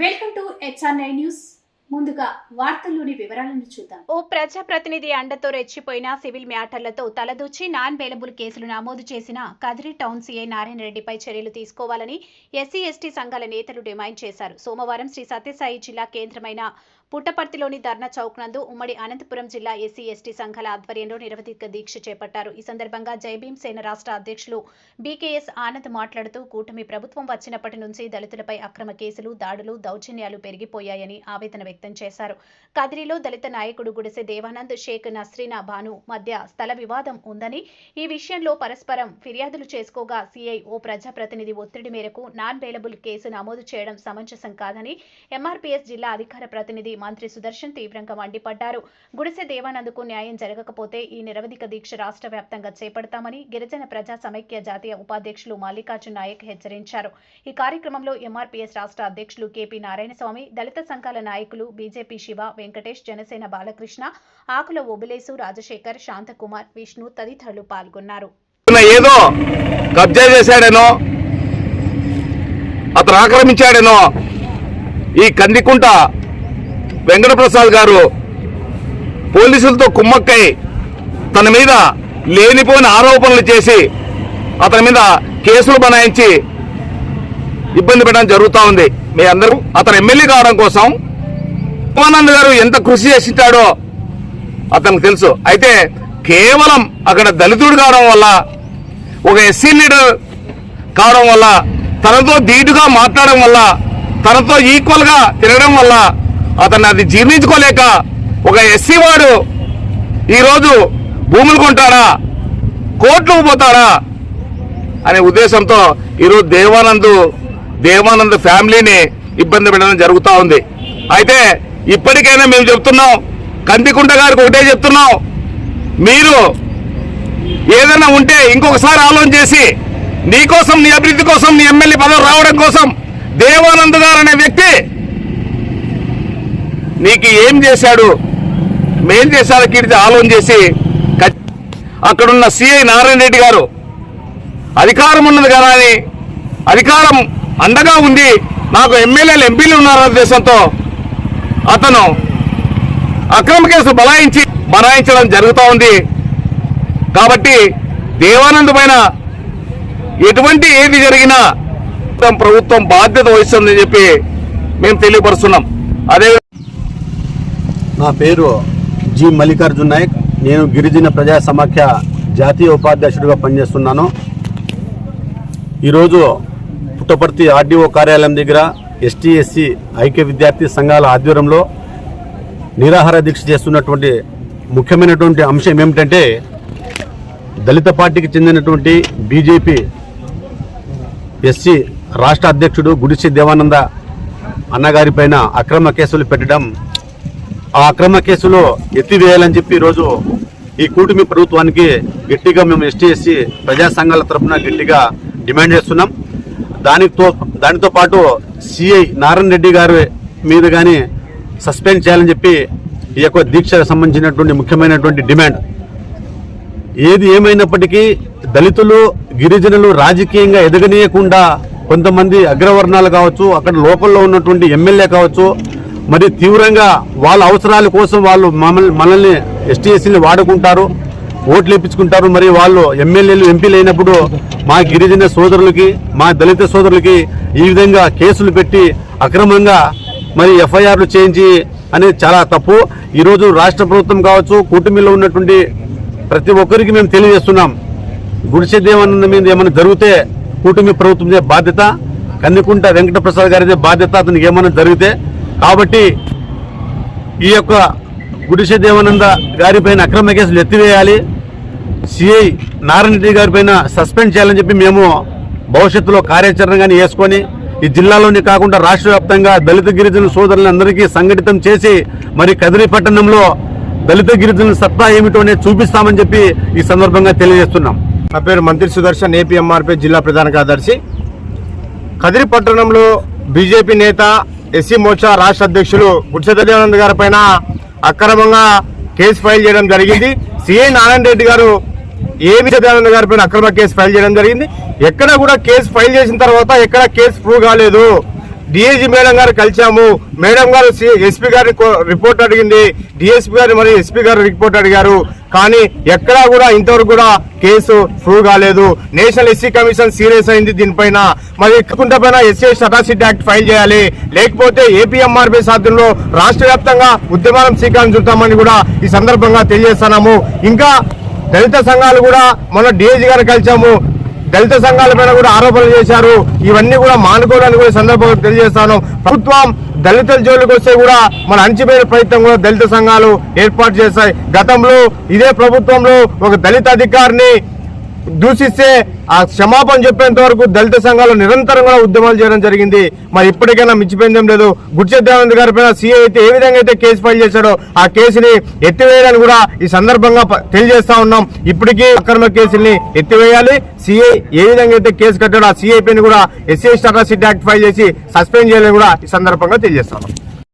Welcome to HR nine news. ముందుగా వార్తల్లోని వివరాలను చూద్దాం. ఓ ప్రజాప్రతినిధి అండతో రెచ్చిపోయిన సివిల్ మ్యాటర్లతో తలదూచి నాన్ బెయిలబుల్ కేసులు నమోదు చేసిన కదిరి టౌన్ సీఐ నారాయణ రెడ్డిపై చర్యలు తీసుకోవాలని ఎస్సీ ఎస్టీ సంఘాల నేతలు డిమాండ్ చేశారు. సోమవారం శ్రీ సత్యసాయి జిల్లా కేంద్రమైన పుట్టపర్తిలోని ధర్నా చౌక్ నందు ఉమ్మడి అనంతపురం జిల్లా ఎస్సీ ఎస్టీ సంఘాల ఆధ్వర్యంలో నిరవధిక దీక్ష చేపట్టారు. ఈ సందర్భంగా జైభీం సేన రాష్ట్ర అధ్యక్షులు బీకేఎస్ ఆనంద్ మాట్లాడుతూ కూటమి ప్రభుత్వం వచ్చినప్పటి నుంచి దళితులపై అక్రమ కేసులు దాడులు దౌర్జన్యాలు పెరిగిపోయాయని ఆవేదన వ్యక్తం చేశారు. కదిరిలో దళిత నాయకుడు గుడిసె దేవానంద్ షేక్ నస్రీనా భాను మధ్య స్థల వివాదం ఉందని ఈ విషయంలో పరస్పరం ఫిర్యాదులు చేసుకోగా సీఐ ఓ ప్రజాప్రతినిధి ఒత్తిడి మేరకు నాన్ బెయిలబుల్ కేసు నమోదు చేయడం సమంజసం కాదని ఎంఆర్పీఎస్ జిల్లా అధికార ప్రతినిధి మంత్రి సుదర్శన్ తీవ్రంగా మండిపడ్డారు. గుడిసె దేవానంద్కు న్యాయం జరగకపోతే ఈ నిరవధిక దీక్ష రాష్ట్ర వ్యాప్తంగా చేపడతామని గిరిజన ప్రజా సమైక్య జాతీయ ఉపాధ్యక్షులు మల్లికార్జున్ నాయక్ హెచ్చరించారు. ఈ కార్యక్రమంలో ఎంఆర్పీఎస్ రాష్ట్ర అధ్యక్షులు కేపీ నారాయణస్వామి దళిత సంఘాల నాయకులు బీజేపీ శివ వెంకటేష్ జనసేన బాలకృష్ణ ఆకుల ఒబులేసు రాజశేఖర్ శాంతకుమార్ విష్ణు తదితరులు పాల్గొన్నారు. ఏదో కబ్జా చేశాడేనో అతను ఆక్రమించాడేనో ఈ కందికుంట వెంకటప్రసాద్ గారు పోలీసులతో కుమ్మక్కై తన మీద లేనిపోయిన ఆరోపణలు చేసి అతని మీద కేసులు బనాయించి ఇబ్బంది పెట్టడం జరుగుతూ ఉంది. మీ అందరూ అతను ఎమ్మెల్యే కావడం కోసం ఉమానంద్ గారు ఎంత కృషి చేసింటాడో అతనికి తెలుసు. అయితే కేవలం అక్కడ దళితుడు కావడం వల్ల ఒక ఎస్సీ లీడర్ కావడం వల్ల తనతో ధీటుగా మాట్లాడడం వల్ల తనతో ఈక్వల్గా తిరగడం వల్ల అతను అది జీర్ణించుకోలేక ఒక ఎస్సీ వాడు ఈరోజు భూములు కొంటాడా? కోర్టుకు పోతాడా? అనే ఉద్దేశంతో ఈరోజు దేవానంద్ దేవానంద్ ఫ్యామిలీని ఇబ్బంది పెట్టడం జరుగుతూ ఉంది. అయితే ఇప్పటికైనా మేము చెప్తున్నాం కందికుంట గారికి ఒకటే చెప్తున్నాం మీరు ఏదైనా ఉంటే ఇంకొకసారి ఆలోచన చేసి నీకోసం నీ అభివృద్ధి కోసం నీ ఎమ్మెల్యే పదవి రావడం కోసం దేవానంద్ గారు అనే వ్యక్తి నీకు ఏం చేశాడు? మేం చేశాడు కీర్తి ఆలోచన చేసి అక్కడున్న సిఐ నారాయణ రెడ్డి గారు అధికారం ఉన్నది కదా అని అధికారం అండగా ఉంది నాకు ఎమ్మెల్యేలు ఎంపీలు ఉన్నారన్న ఉద్దేశంతో అతను అక్రమ కేసు బలాయించి బనాయించడం జరుగుతూ ఉంది. కాబట్టి దేవానంద్ పైన ఎటువంటి ఏది జరిగినా ప్రభుత్వం బాధ్యత వహిస్తుందని చెప్పి మేము తెలియపరుస్తున్నాం. అదే నా పేరు జి మల్లికార్జున్ నాయక్. నేను గిరిజన ప్రజా సమాఖ్య జాతీయ ఉపాధ్యక్షుడిగా పనిచేస్తున్నాను. ఈరోజు పుట్టపర్తి ఆర్డీఓ కార్యాలయం దగ్గర ఎస్టీ ఎస్సీ ఐక్య విద్యార్థి సంఘాల ఆధ్వర్యంలో నిరాహార దీక్ష చేస్తున్నటువంటి ముఖ్యమైనటువంటి అంశం ఏమిటంటే దళిత పార్టీకి చెందినటువంటి బీజేపీ ఎస్సీ రాష్ట్ర అధ్యక్షుడు గుడిసి దేవానంద అన్నగారి పైన అక్రమ కేసులు పెట్టడం ఆ అక్రమ కేసులో ఎత్తివేయాలని చెప్పి ఈరోజు ఈ కూటమి ప్రభుత్వానికి గట్టిగా మేము ఎస్టీ ఎస్సీ ప్రజా సంఘాల తరఫున గట్టిగా డిమాండ్ చేస్తున్నాం. దానితో దానితో పాటు సిఐ నారాయణ రెడ్డి గారి మీద కానీ సస్పెండ్ చేయాలని చెప్పి ఈ యొక్క దీక్షకు సంబంధించినటువంటి ముఖ్యమైనటువంటి డిమాండ్. ఏది ఏమైనప్పటికీ దళితులు గిరిజనులు రాజకీయంగా ఎదగనీయకుండా కొంతమంది అగ్రవర్ణాలు కావచ్చు అక్కడ లోకల్లో ఉన్నటువంటి ఎమ్మెల్యే కావచ్చు మరి తీవ్రంగా వాళ్ళ అవసరాల కోసం వాళ్ళు మమ్మల్ని మనల్ని ఎస్టీఎస్సీని వాడుకుంటారు ఓట్లు ఇప్పించుకుంటారు. మరి వాళ్ళు ఎమ్మెల్యేలు ఎంపీలు అయినప్పుడు మా గిరిజన సోదరులకి మా దళిత సోదరులకి ఈ విధంగా కేసులు పెట్టి అక్రమంగా మరి ఎఫ్ఐఆర్లు చేయించి అనేది చాలా తప్పు. ఈరోజు రాష్ట్ర ప్రభుత్వం కావచ్చు కూటమిలో ఉన్నటువంటి ప్రతి ఒక్కరికి మేము తెలియజేస్తున్నాం. గుడిసె మీద ఏమైనా జరిగితే కూటమి ప్రభుత్వం బాధ్యత కందికుంట వెంకటప్రసాద్ గారిదే బాధ్యత అతనికి ఏమైనా జరిగితే కాబట్టి ఈ యొక్క గుడిసె దేవానంద గారిపైన అక్రమ కేసులు ఎత్తివేయాలి. సిఐ నారాయణ రెడ్డి గారిపైన సస్పెండ్ చేయాలని చెప్పి మేము భవిష్యత్తులో కార్యాచరణ కానీ వేసుకొని ఈ జిల్లాలోనే కాకుండా రాష్ట్ర వ్యాప్తంగా దళిత గిరిజన సోదరులందరికీ సంఘటితం చేసి మరి కదిరి పట్టణంలో దళిత గిరిజనుల సత్తా ఏమిటో అనేది చూపిస్తామని చెప్పి ఈ సందర్భంగా తెలియజేస్తున్నాం. నా పేరు మంత్రి సుదర్శన్ ఏపీఎంఆర్పీ జిల్లా ప్రధాన కార్యదర్శి. కదిరి పట్టణంలో బీజేపీ నేత ఎస్సీ మోర్చా రాష్ట్ర అధ్యక్షులు గుడిసె గారి పైన అక్రమంగా కేసు ఫైల్ చేయడం జరిగింది. సిఐ నారాయణ రెడ్డి గారు ఏవి సత్యానంద గారి పైన అక్రమ కేసు ఫైల్ చేయడం జరిగింది. ఎక్కడ కూడా కేసు ఫైల్ చేసిన తర్వాత ఎక్కడ కేసు ప్రూవ్ కాలేదు. డిఐజీ మేడం గారు కలిసాము మేడం గారు ఎస్పీ గారి రిపోర్ట్ అడిగింది. డిఎస్పీ గారు మరియు ఎస్పీ గారు రిపోర్ట్ అడిగారు. కానీ ఎక్కడా కూడా ఇంతవరకు కూడా కేసు ప్రూవ్ కాలేదు. నేషనల్ ఎస్సీ కమిషన్ సీరియస్ అయింది దీనిపైన. మరి ఎక్కుంట పైన ఎస్సీ అటాసిటీ యాక్ట్ ఫైల్ చేయాలి. లేకపోతే ఏపీఎంఆర్పీ సాధ్యంలో రాష్ట్ర వ్యాప్తంగా ఉద్యమాలను స్వీకరించుతామని కూడా ఈ సందర్భంగా తెలియజేస్తున్నాము. ఇంకా దళిత సంఘాలు కూడా మన డిఐజీ గారు కలిసాము దళిత సంఘాలపైన కూడా ఆరోపణలు చేశారు. ఇవన్నీ కూడా మానుకోవడానికి కూడా సందర్భంగా తెలియజేస్తాను. ప్రభుత్వం దళితుల జోలికి వస్తే కూడా మన అణచిపోయిన ప్రయత్నం కూడా దళిత సంఘాలు ఏర్పాటు చేశాయి. గతంలో ఇదే ప్రభుత్వంలో ఒక దళిత అధికారిని దూషిస్తే ఆ క్షమాపణ చెప్పేంత వరకు దళిత సంఘాలు నిరంతరం కూడా ఉద్యమాలు చేయడం జరిగింది. మరి ఇప్పటికైనా మించిపోయిందేం లేదు. గుడిచెద్దానంద్ గారి పైన సీఏ అయితే ఏ విధంగా అయితే కేసు ఫైల్ చేశాడో ఆ కేసుని ఎత్తివేయాలని కూడా ఈ సందర్భంగా తెలియజేస్తా ఉన్నాం. ఇప్పటికీ అక్రమ కేసుల్ని ఎత్తివేయాలి. సీఐ ఏ విధంగా అయితే కేసు కట్టాడో ఆ సీఐపీని కూడా ఎస్సీ అట్రాసిటీ యాక్ట్ ఫైల్ చేసి సస్పెండ్ చేయాలని కూడా ఈ సందర్భంగా తెలియజేస్తా ఉన్నాం.